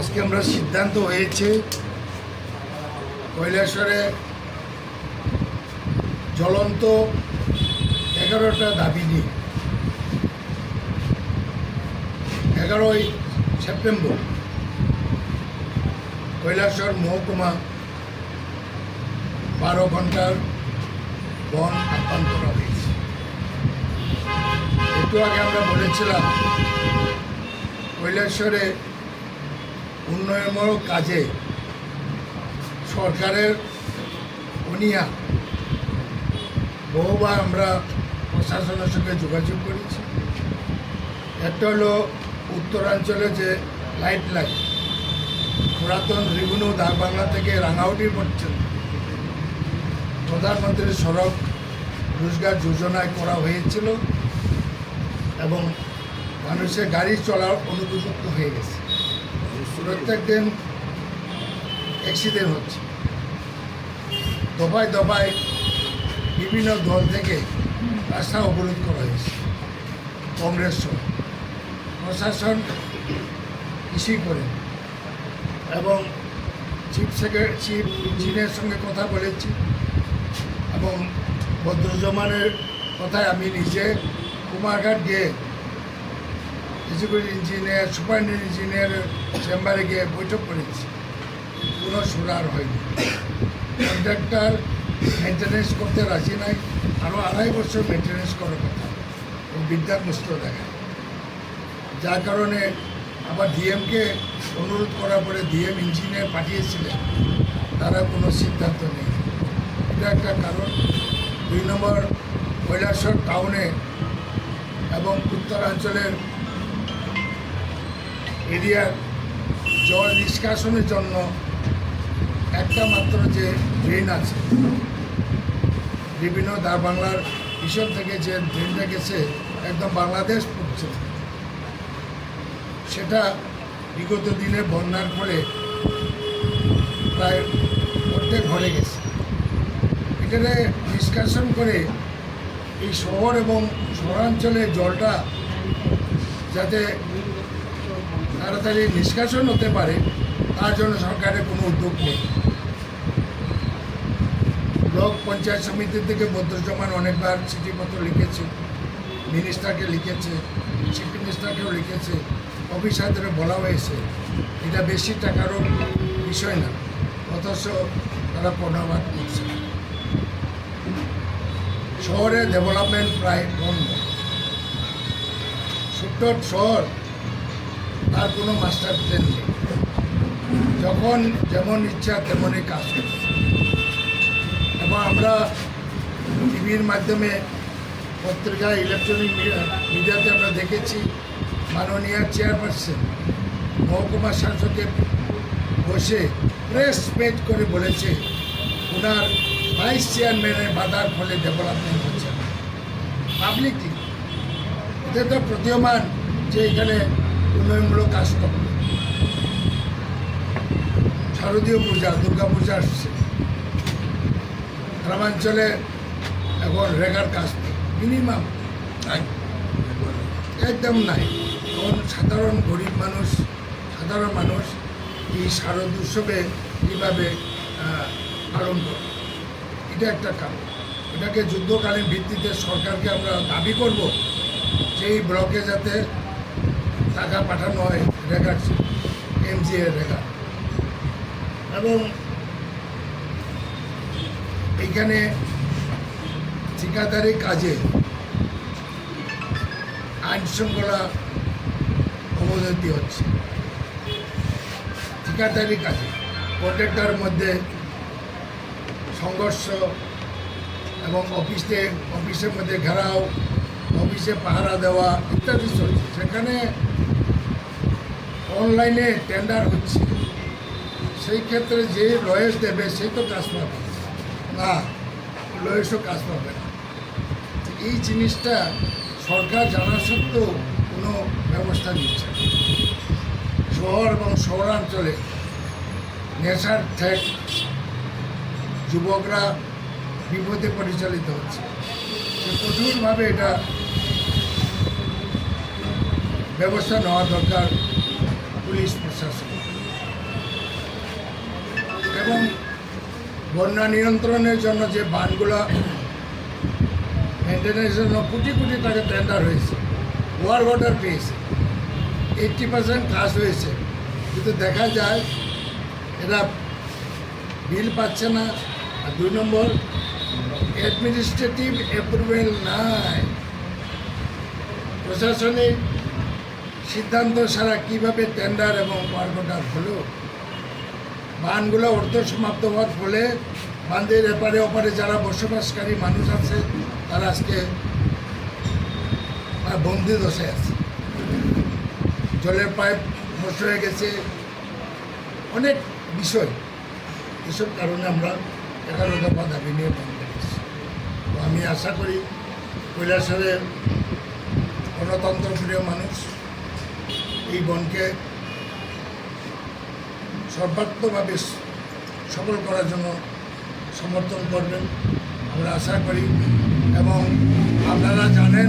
আজকে আমরা সিদ্ধান্ত হয়েছে কৈলাসরে জ্বলন্ত এগারোটা দাবি নিয়ে। এগারোই সেপ্টেম্বর কৈলাসর মহকুমা বারো ঘণ্টার বন আহ্বান করা হয়েছে। একটু আগে আমরা বলেছিলাম, কৈলাসরে উন্নয়নমূলক কাজে সরকারের অনিয়া। বহুবার আমরা প্রশাসনের সঙ্গে যোগাযোগ করেছি। একটা হলো উত্তরাঞ্চলে যে লাইট লাইন পুরাতন রেভিনিউ বাংলা থেকে রাঙাউটি পর্যন্ত প্রধানমন্ত্রীর সড়ক রোজগার যোজনায় করা হয়েছিল এবং মানুষের গাড়ি চলার অনুপযুক্ত হয়ে গেছে। প্রত্যেক দিন অ্যাক্সিডেন্ট হচ্ছে। দফায় দফায় বিভিন্ন দল থেকে রাস্তা অবরোধ করা হয়েছে। কংগ্রেস সহ। প্রশাসন কিছুই করে এবং চিফ সেক্রেটারি চিফ ইঞ্জিনিয়ারের সঙ্গে কথা বলেছি। এবং ভদ্রজমানের কথায় আমি নিজে কুমারঘাট গিয়ে এক্সিকিউটিভ ইঞ্জিনিয়ার সুপারিনটেন্ডেন্ট ইঞ্জিনিয়ারের চেম্বারে গিয়ে বৈঠক করেছি। কোনো সুরার হয়নি। কন্ট্রাক্টর মেনটেন্যান্স করতে রাজি নাই। আরও আড়াই বছর মেনটেন্যান্স করার কথা। ও বিদ্যার মুস্ত দেখায় যার কারণে আবার ডিএমকে অনুরোধ করার পরে ডিএম ইঞ্জিনিয়ার পাঠিয়েছিলেন। তারা কোনো সিদ্ধান্ত নেই এটা একটা কারণ। দুই নম্বর কৈলাসর টাউনে এবং উত্তরাঞ্চলের এরিয়ার জল নিষ্কাশনের জন্য একটা মাত্র যে ড্রেন আছে, বিভিন্ন দা বাংলার মিশন থেকে যে ড্রেনটা গেছে, একদম বাংলাদেশ পড়ছে সেটা বিগত দিনে বন্যার পরে প্রায় প্রত্যেক ঘরে গেছে। এখানে নিষ্কাশন করে এই শহর এবং শহরাঞ্চলে জলটা যাতে তাড়াতাড়ি নিষ্কাশন হতে পারে, তার জন্য সরকারের কোনো উদ্যোগ নেই। ব্লক পঞ্চায়েত সমিতির থেকে ভদ্রজমান অনেকবার চিঠিপত্র লিখেছে মিনিস্টারকে লিখেছে চিফ মিনিস্টারকেও লিখেছে, অফিসারদের বলা হয়েছে। এটা বেশি টাকারও বিষয় না, অথচ তারা পণ্যবাদ করছে। শহরে ডেভেলপমেন্ট প্রায় বন্ধ। ছোট্ট শহর তার কোনো মাস্টার প্ল্যান নেই। যখন যেমন ইচ্ছা তেমনই কাজ করছে এবং আমরা টিভির মাধ্যমে পত্রিকা ইলেকট্রনিক মিডিয়াতে আমরা দেখেছি, মাননীয় চেয়ারপারসন মহকুমা শাসকের বসে প্রেস পেজ করে বলেছে, ওনার ভাইস চেয়ারম্যানের বাধার ফলে ডেভেলপমেন্ট হচ্ছে পাবলিকলি এটা তো প্রতীয়মান যে এখানে উন্নয়নমূলক কাজ করবে শারদীয় পূজা, দুর্গা পূজা আসছে। গ্রামাঞ্চলে এখন রেগার কাজ মিনিমাম নাই। একদম নাই। এখন সাধারণ গরিব মানুষ, সাধারণ মানুষ এই শারদ উৎসবে কীভাবে পালন করে। এটা একটা কারণ। এটাকে যুদ্ধকালীন ভিত্তিতে সরকারকে আমরা দাবি করব যে এই ব্লকে যাতে টাকা পাঠানো হয় রেগার এমজিএ রেগা এবং এইখানে ঠিকাদারি কাজে আইন শৃঙ্খলা অবনতি হচ্ছে। ঠিকাদারি কাজে কন্ট্রাক্টর মধ্যে সংঘর্ষ এবং অফিসে, অফিসের মধ্যে ঘেরাও, অফিসে পাহারা দেওয়া ইত্যাদি চলছে। সেখানে অনলাইনে টেন্ডার হচ্ছে। সেই ক্ষেত্রে যে লয়েস দেবে সেই তো কাজ পাবে। না লয়েসও কাজ পাবে না। এই জিনিসটা সরকার জানা সত্ত্বেও কোনো ব্যবস্থা নিচ্ছে। শহর এবং শহরাঞ্চলে নেশার ঠেক যুবকরা বিপদে পরিচালিত হচ্ছে। তো প্রচুরভাবে এটা ব্যবস্থা নেওয়া দরকার। পুলিশ প্রশাসন। এবং বন্যা নিয়ন্ত্রণের জন্য যে বানগুলো মেনটেন্যান্সের জন্য কোটি কোটি টাকা টেন্ডার হয়েছে ওয়ার অর্ডার পেয়েছে এইটটি পার্সেন্ট কাজ হয়েছে। কিন্তু দেখা যায়, এরা বিল পাচ্ছে না। আর দুই নম্বর অ্যাডমিনিস্ট্রেটিভ অ্যাপ্রুভেল নাই। প্রশাসনিক সিদ্ধান্ত ছাড়া কীভাবে টেন্ডার এবং অর্ডার হলো? বানগুলো অর্ধ সমাপ্ত হওয়ার ফলে বান্ধের এপারে ওপারে যারা বসবাসকারী মানুষ আছে, তারা আজকে বন্দি দশায় আছে। জলের পাইপ নষ্ট হয়ে গেছে। অনেক বিষয়। এসব কারণে আমরা এগারো দফা দাবি নিয়ে বন্ধ করেছি। তো আমি আশা করি কৈলাসরের গণতন্ত্র প্রিয় মানুষ এই বনকে সর্বাত্মকভাবে সফল করার জন্য সমর্থন করবেন আমরা আশা করি। এবং আপনারা জানেন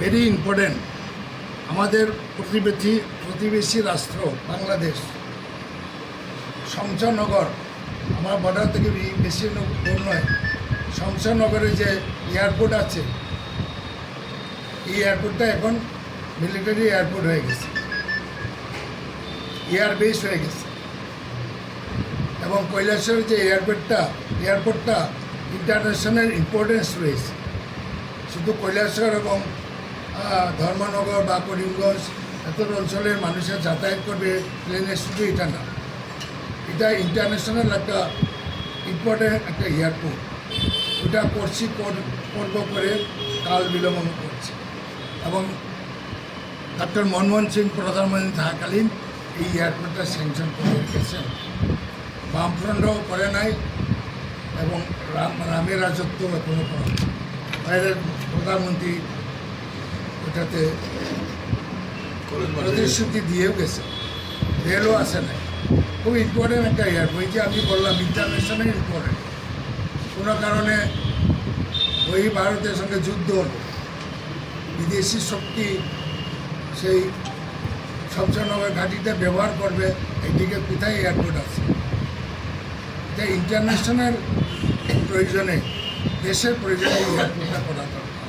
ভেরি ইম্পর্টেন্ট আমাদের প্রতিবেশী প্রতিবেশী রাষ্ট্র বাংলাদেশ, শমশানগর, আমার বর্ডার থেকে বেশি দূর নয়, শমশানগরে যে এয়ারপোর্ট আছে, এই এয়ারপোর্টটা এখন মিলিটারি এয়ারপোর্ট হয়ে গেছে। এয়ার বেস হয়ে গেছে। এবং কৈলাসের যে এয়ারপোর্টটা এয়ারপোর্টটা ইন্টারন্যাশনাল ইম্পর্টেন্স রয়েছে। শুধু কৈলাসর এবং ধর্মনগর বা করিমগঞ্জ এত অঞ্চলের মানুষের যাতায়াত করবে প্লেনে শুধু এটা না। এটা ইন্টারন্যাশনাল একটা ইম্পর্টেন্ট একটা এয়ারপোর্ট ওটা করছি, কর- করব করে কাল বিলম্বন করছে। এবং ডক্টর মনমোহন সিং প্রধানমন্ত্রী থাকাকালীন এই এয়ারপোর্টটা স্যাংশন করে রেখেছেন। বামফ্রন্টও করে নাই এবং রাম, রামের রাজত্ব এখনও করা বাইরের প্রধানমন্ত্রী ওটাতে প্রতিশ্রুতি দিয়েও গেছে। রেলও আসে নাই। খুব ইম্পর্টেন্ট একটা এয়ারপোর্ট যে আমি বললাম ইন্টারন্যাশনাল ইম্পর্টেন্ট কোনো কারণে ওই ভারতের সঙ্গে যুদ্ধ হলো। বিদেশি শক্তি সেই শমশানগর ঘাঁটিতে ব্যবহার করবে এইদিকে কোথায় এয়ারপোর্ট আছে? এটা ইন্টারন্যাশনাল প্রয়োজনে, দেশের প্রয়োজনে এয়ারপোর্টটা করা দরকার।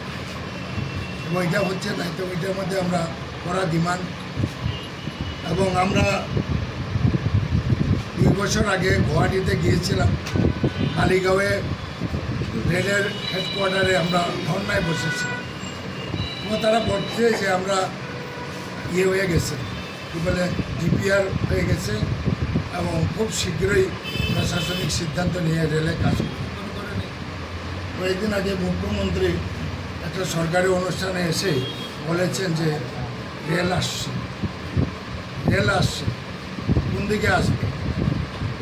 এবং এটা হচ্ছে না তো ওইটার মধ্যে আমরা করা ডিমান্ড এবং আমরা দুই বছর আগে গুয়াহাটিতে গিয়েছিলাম। মালিগাঁওয়ে রেলের হেডকোয়ার্টারে আমরা ধর্নায় বসেছিলাম। এবং তারা বলছে যে আমরা ইয়ে হয়ে গেছে। কী বলে ডিপিআর হয়ে গেছে এবং খুব শীঘ্রই প্রশাসনিক সিদ্ধান্ত নিয়ে রেলে কাজ কয়েকদিন আগে মুখ্যমন্ত্রী একটা সরকারি অনুষ্ঠানে এসে বলেছেন যে রেল আসছে। রেল আসছে। কোন দিকে আসবে?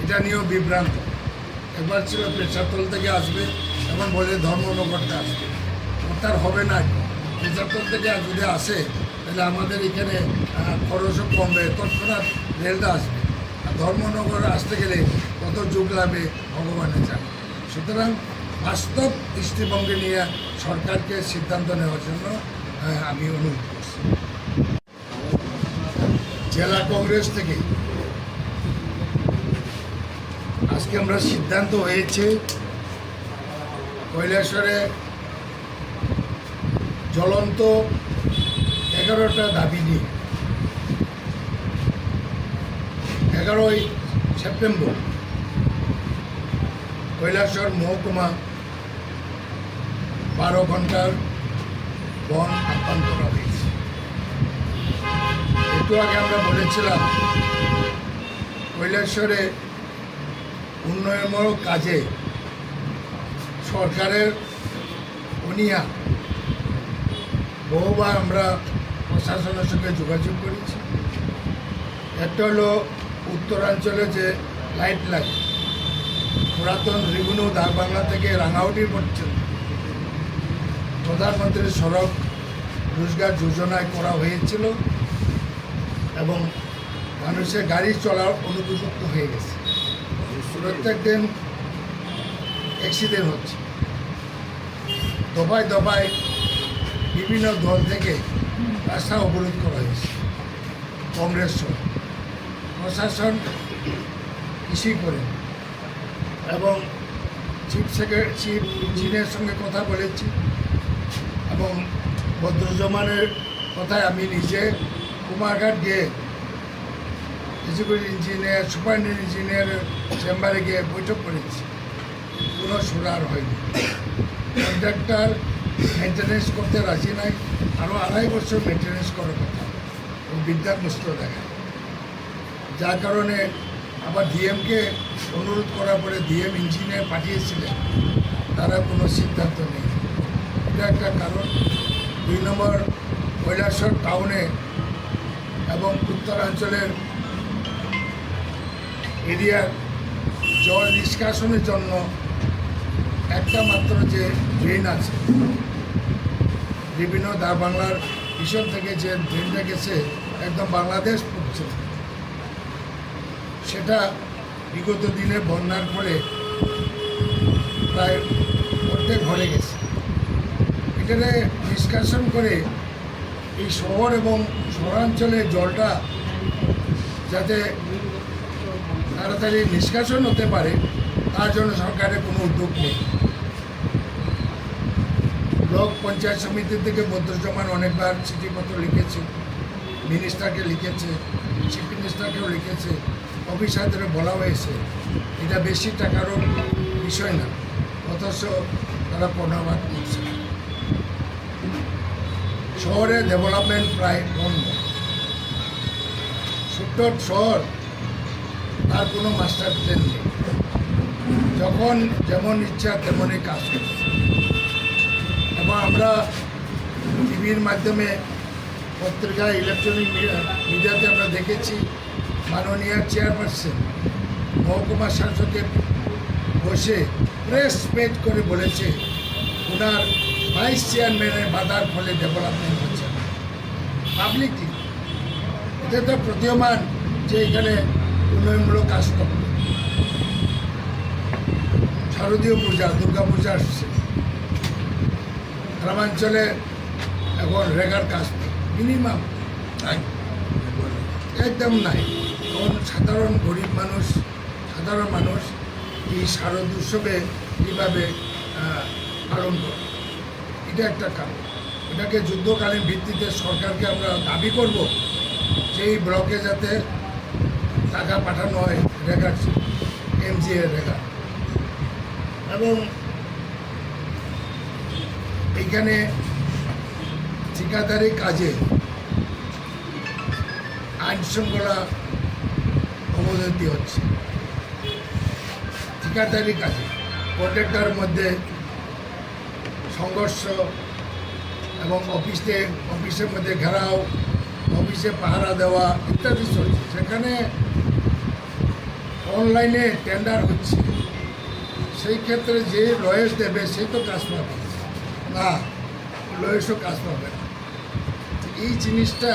এটা নিয়েও বিভ্রান্ত। একবার ছিল পেশাতল থেকে আসবে, এখন বলে ধর্মনগরটা আসবে। তার হবে না। পেশাতল থেকে যদি আসে তাহলে আমাদের এখানে খরচও কমবে তৎক্ষণাৎ রেলটা আসবে। আর ধর্মনগর আসতে গেলে কত যুগ লাগবে, ভগবানের জানে। সুতরাং বাস্তব দৃষ্টিভঙ্গি নিয়ে সরকারকে সিদ্ধান্ত নেওয়ার জন্য আমি অনুরোধ করছি। জেলা কংগ্রেস থেকে আজকে আমরা সিদ্ধান্ত হয়েছে, কৈলাসরে জ্বলন্ত এগারোটা দাবি নিয়ে। এগারোই সেপ্টেম্বর, কৈলাসর মহকুমা বারো ঘণ্টার বন আহ্বান করা হয়েছে একটু আগে আমরা বলেছিলাম, কৈলাসরে উন্নয়নমূলক কাজে সরকারের অনিয়া। বহুবার আমরা প্রশাসনের সঙ্গে যোগাযোগ করেছি। একটা হলো উত্তরাঞ্চলে যে লাইট লাগে পুরাতন রেগুনু বাংলা থেকে রাঙাউটি পর্যন্ত প্রধানমন্ত্রীর সড়ক রোজগার যোজনায় করা হয়েছিল এবং মানুষের গাড়ি চলার অনুপযুক্ত হয়ে গেছে। প্রত্যেক দিন অ্যাক্সিডেন্ট হচ্ছে। দফায় দফায় বিভিন্ন দল থেকে রাস্তা অবরোধ করা হয়েছে কংগ্রেস প্রশাসন কৃষি করে এবং চিফ সেক্রেটারি চিফ ইঞ্জিনিয়ারের সঙ্গে কথা বলেছি। এবং ভদ্রজমানের কথায় আমি নিজে কুমারঘাট গিয়ে এক্সিকিউটিভ ইঞ্জিনিয়ার, সুপারিনটেন্ডেন্ট ইঞ্জিনিয়ারের চেম্বারে গিয়ে বৈঠক করেছি। কোনো সুরার হয়নি। কন্ট্রাক্টর মেনটেন্যান্স করতে রাজি নাই। আরও আড়াই বছর মেনটেন্যান্স করার কথা। ও বিদ্যার মুস্ত দেখায় যার কারণে আবার ডিএমকে অনুরোধ করার পরে ডিএম ইঞ্জিনিয়ার পাঠিয়েছিলেন, তারা কোনো সিদ্ধান্ত নেই। এটা একটা কারণ। দুই নম্বর, কৈলাসর টাউনে এবং উত্তরাঞ্চলের এরিয়ার জল নিষ্কাশনের জন্য একটা মাত্র যে ড্রেন আছে বিভিন্ন দা বাংলার পিছন থেকে যে ড্রেনটা গেছে, একদম বাংলাদেশ পড়ছে সেটা বিগত দিনে বন্যার পরে প্রায় অর্ধেক ভরে গেছে। এখানে নিষ্কাশন করে এই শহর এবং শহরাঞ্চলে জলটা যাতে তাড়াতাড়ি নিষ্কাশন হতে পারে, তার জন্য সরকারের কোনো উদ্যোগ নেই। ব্লক পঞ্চায়েত সমিতির থেকে ভদ্রজমান অনেকবার চিঠিপত্র লিখেছে মিনিস্টারকে লিখেছে চিফ মিনিস্টারকেও লিখেছে অফিসারদের বলা হয়েছে। এটা বেশি টাকারও বিষয় না, অথচ তারা পণ্যবাদ করছে। শহরে ডেভেলপমেন্ট প্রায় বন্ধ। ছোট্ট শহর, তার কোনো মাস্টার প্ল্যান নেই। যখন যেমন ইচ্ছা তেমনই কাজ করছে। এবং আমরা টিভির মাধ্যমে পত্রিকা ইলেকট্রনিক মিডিয়াতে আমরা দেখেছি মাননীয় চেয়ারপারসন মহকুমা শাসকের বসে প্রেস পেড করে বলেছে ওনার ভাইস চেয়ারম্যানের বাধার ফলে ডেভেলপমেন্ট হচ্ছে। পাবলিকলি এটা তো প্রতীয়মান যে এখানে উন্নয়নমূলক কাজ করবে শারদীয় পূজা, দুর্গা পূজা আসছে। গ্রামাঞ্চলে এখন রেগার কাজ মিনিমাম নাই। একদম নাই। এখন সাধারণ গরিব মানুষ, সাধারণ মানুষ এই শারদ উৎসবে কীভাবে পালন করে। এটা একটা কারণ। এটাকে যুদ্ধকালীন ভিত্তিতে সরকারকে আমরা দাবি করব যে এই ব্লকে যাতে টাকা পাঠানো হয় রেগার, এমজিএ রেগা। এবং এইখানে ঠিকাদারি কাজে আইন শৃঙ্খলা অবনতি হচ্ছে। ঠিকাদারি কাজে কন্ট্রাক্টর মধ্যে সংঘর্ষ এবং অফিসে, অফিসের মধ্যে ঘেরাও, অফিসে পাহারা দেওয়া ইত্যাদি চলছে। সেখানে অনলাইনে টেন্ডার হচ্ছে। সেই ক্ষেত্রে যে রয়েস দেবে, সে তো কাজ পাবে। না লয়েসও কাজ পাবে না। তো এই জিনিসটা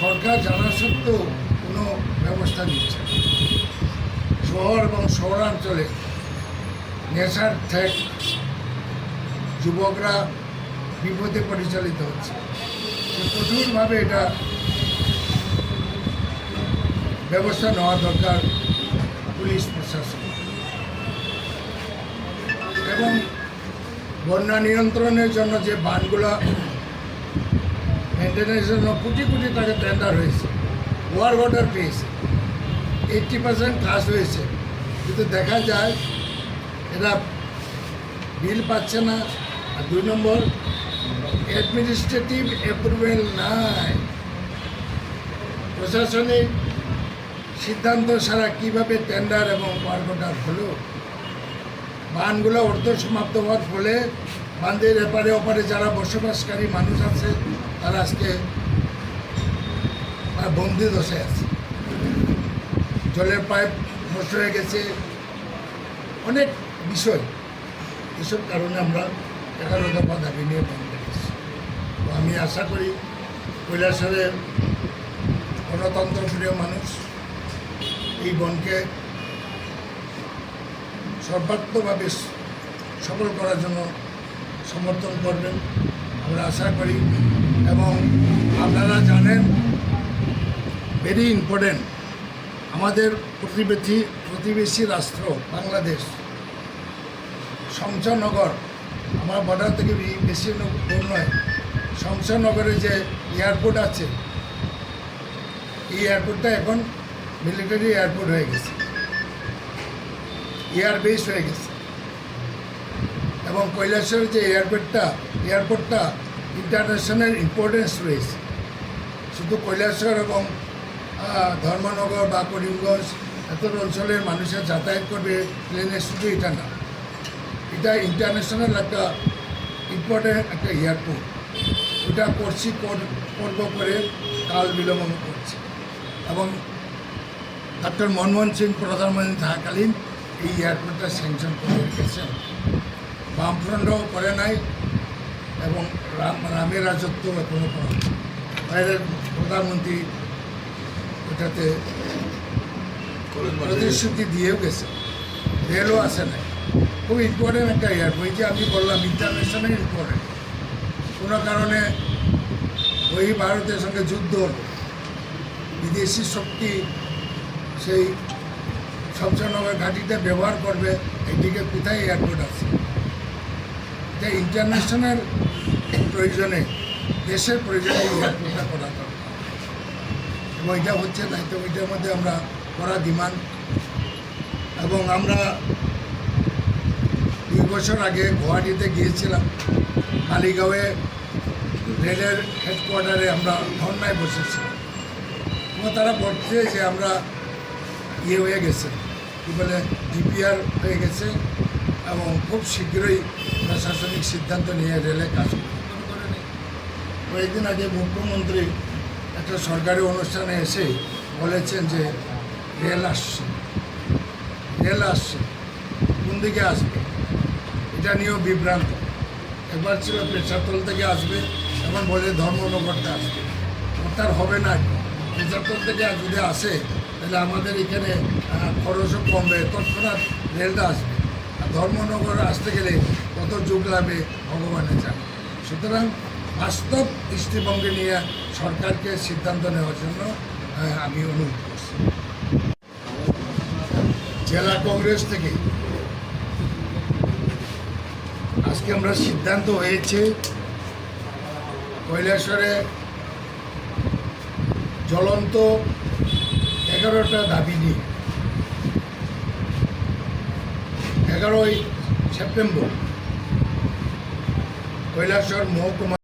সরকার জানা সত্ত্বেও কোনো ব্যবস্থা নিচ্ছে। শহর এবং শহরাঞ্চলে নেশার ঠেক যুবকরা বিপদে পরিচালিত হচ্ছে। তো প্রচুরভাবে এটা ব্যবস্থা নেওয়া দরকার পুলিশ প্রশাসন। এবং বন্যা নিয়ন্ত্রণের জন্য যে বানগুলো মেনটেন্যান্সের জন্য কোটি কোটি টাকা টেন্ডার হয়েছে ওয়ার অর্ডার পেয়েছে এইটটি পার্সেন্ট কাজ হয়েছে। কিন্তু দেখা যায়, এরা বিল পাচ্ছে না। আর দুই নম্বর অ্যাডমিনিস্ট্রেটিভ অ্যাপ্রুভেল নাই। প্রশাসনিক সিদ্ধান্ত ছাড়া কীভাবে টেন্ডার এবং ওয়ার্ক অর্ডার হলো? বানগুলো অর্ধ সমাপ্ত হওয়ার ফলে বান্ধের এপারে ওপারে যারা বসবাসকারী মানুষ আছে, তারা আজকে বন্দি দশায় আছে। জলের পাইপ নষ্ট হয়ে গেছে। অনেক বিষয়। এসব কারণে আমরা এগারো দফা দাবি নিয়ে বন্ধ রেখেছি তো আমি আশা করি কৈলাসরের গণতন্ত্রপ্রিয় মানুষ এই বনকে সর্বাত্মকভাবে সফল করার জন্য সমর্থন করবেন। আমরা আশা করি এবং আপনারা জানেন ভেরি ইম্পর্টেন্ট আমাদের প্রতিবেশী প্রতিবেশী রাষ্ট্র বাংলাদেশ, শমশানগর। আমার বর্ডার থেকে বেশি দূর নয়। শমশানগরে যে এয়ারপোর্ট আছে, এই এয়ারপোর্টটা এখন মিলিটারি এয়ারপোর্ট হয়ে গেছে। এয়ার বেস হয়ে গেছে। এবং কৈলাসের যে এয়ারপোর্টটা এয়ারপোর্টটা ইন্টারন্যাশনাল ইম্পর্টেন্স রয়েছে। শুধু কৈলাসহর এবং ধর্মনগর বা করিমগঞ্জ এত অঞ্চলের মানুষের যাতায়াত করবে প্লেনে শুধু এটা না। এটা ইন্টারন্যাশনাল একটা ইম্পর্টেন্ট একটা এয়ারপোর্ট। ওটা করছি, কর- করব করে কাল বিলম্বন করছে। এবং ডক্টর মনমোহন সিং প্রধানমন্ত্রী থাকাকালীন এই এয়ারপোর্টটা স্যাংশন করে রেখেছেন। বামফ্রন্টও করে নাই এবং রাম, রামের রাজত্ব এখনও করা বাইরের প্রধানমন্ত্রী ওটাতে প্রতিশ্রুতি দিয়েও গেছে। রেলও আসে নাই। খুব ইম্পর্টেন্ট একটা এয়ারপোর্ট যে আমি বললাম ইন্টারন্যাশনাল ইম্পর্টেন্ট কোনো কারণে ওই ভারতের সঙ্গে যুদ্ধ বিদেশি শক্তি সেই শমশানগর ঘাঁটিটা ব্যবহার করবে, এদিকে কোথায় এয়ারপোর্ট আছে? এটা ইন্টারন্যাশনাল প্রয়োজনে, দেশের প্রয়োজনে এয়ারপোর্টটা করা দরকার। এবং এটা হচ্ছে না তো ওইটার মধ্যে আমরা করা ডিমান্ড এবং আমরা দুই বছর আগে গুয়াহাটিতে গিয়েছিলাম, মালিগাঁওয়ে রেলের হেডকোয়ার্টারে আমরা ধর্নায় বসেছিলাম। এবং তারা বলছে যে আমরা ইয়ে হয়ে গেছে। কী বলে ডিপিআর হয়ে গেছে এবং খুব শীঘ্রই প্রশাসনিক সিদ্ধান্ত নিয়ে রেলে কাজ কয়েকদিন আগে মুখ্যমন্ত্রী একটা সরকারি অনুষ্ঠানে এসে বলেছেন যে রেল আসছে। রেল আসছে। কোন দিকে আসবে? এটা নিয়েও বিভ্রান্ত। একবার ছিল পেশাতল থেকে আসবে, এখন বলে ধর্মনগরটা আসবে। তার হবে না। পেশাতল থেকে যদি আসে তাহলে আমাদের এখানে খরচও কমবে। তৎক্ষণাৎ রেলটা আসবে। আর ধর্মনগর আসতে গেলে কত যুগ লাগবে, ভগবানের জানে। সুতরাং বাস্তব দৃষ্টিভঙ্গি নিয়ে সরকারকে সিদ্ধান্ত নেওয়ার জন্য আমি অনুরোধ করছি। জেলা কংগ্রেস থেকে আজকে আমরা সিদ্ধান্ত হয়েছে, কৈলাসরে জ্বলন্ত এগারোটা দাবি নিয়ে। এগারোই সেপ্টেম্বর কৈলাসর মহকুমা